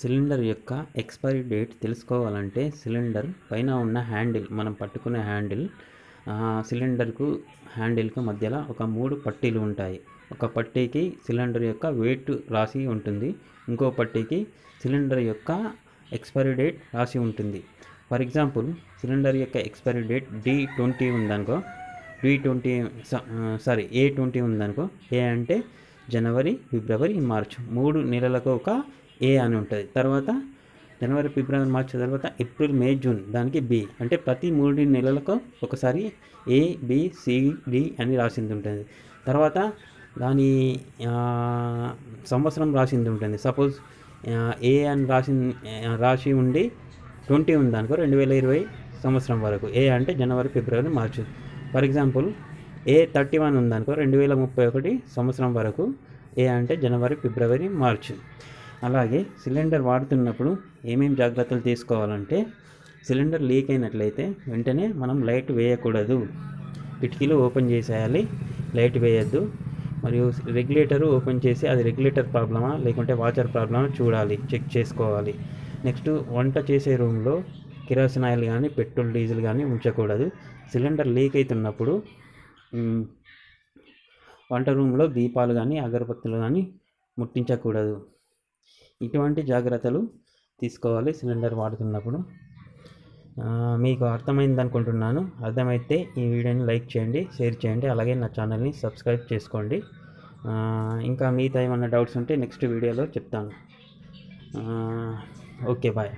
Cylinder యొక్క expiry date తెలుసుకోవాలంటే cylinder పైన ఉన్న హ్యాండిల్ మనం పట్టుకునే హ్యాండిల్ సిలిండర్కు హ్యాండిల్కు మధ్యలో ఒక మూడు పట్టీలు ఉంటాయి. ఒక పట్టీకి సిలిండర్ యొక్క వెయిట్ రాసి ఉంటుంది. ఇంకో పట్టీకి సిలిండర్ యొక్క ఎక్స్పైరీ డేట్ రాసి ఉంటుంది. ఫర్ ఎగ్జాంపుల్ సిలిండర్ యొక్క ఎక్స్పైరీ డేట్ డి ట్వంటీ ఉందనుకో D twenty sorry A twenty ఉందనుకో ఏ అంటే జనవరి ఫిబ్రవరి మార్చ్ మూడు నెలలకు ఒక ఏ అని ఉంటుంది. తర్వాత జనవరి ఫిబ్రవరి మార్చ్ తర్వాత ఏప్రిల్ మే జూన్ దానికి బి అంటే ప్రతి మూడు నెలలకు ఒకసారి ఏ బి సి డి అని రాసింది ఉంటుంది. తర్వాత దాని సంవత్సరం రాసింది ఉంటుంది. సపోజ్ ఏ అని రాసి రాసి ఉండి ట్వంటీ ఉంది అనుకో రెండు వేల ఇరవై సంవత్సరం వరకు. ఏ అంటే జనవరి ఫిబ్రవరి March. For example A thirty one ఉందనుకో రెండు వేల ముప్పై ఒకటి సంవత్సరం వరకు ఏ అంటే జనవరి ఫిబ్రవరి మార్చ్. అలాగే సిలిండర్ వాడుతున్నప్పుడు ఏమేమి జాగ్రత్తలు తీసుకోవాలంటే సిలిండర్ లీక్ అయినట్లయితే వెంటనే మనం లైట్ వేయకూడదు. కిటికీలు ఓపెన్ చేసేయాలి. లైట్ వేయద్దు. మరియు రెగ్యులేటర్ ఓపెన్ చేసి అది రెగ్యులేటర్ ప్రాబ్లమా లేకుంటే వాచర్ ప్రాబ్లమా చూడాలి. చెక్ చేసుకోవాలి. నెక్స్ట్ వంట చేసే రూమ్లో కిరోసిన్ ఆయిల్ కానీ పెట్రోల్ డీజిల్ కానీ ఉంచకూడదు. సిలిండర్ లీక్ అవుతున్నప్పుడు వంట రూమ్లో దీపాలు కానీ అగరబత్తులు కానీ ముట్టించకూడదు. ఇటువంటి జాగ్రత్తలు తీసుకోవాలి సిలిండర్ వాడుతున్నప్పుడు. మీకు అర్థమైంది అనుకుంటున్నాను. అర్థమైతే ఈ వీడియోని లైక్ చేయండి షేర్ చేయండి అలాగే నా ఛానల్ని సబ్స్క్రైబ్ చేసుకోండి. ఇంకా మిగతా ఏమైనా డౌట్స్ ఉంటే నెక్స్ట్ వీడియోలో చెప్తాను. Okay bye.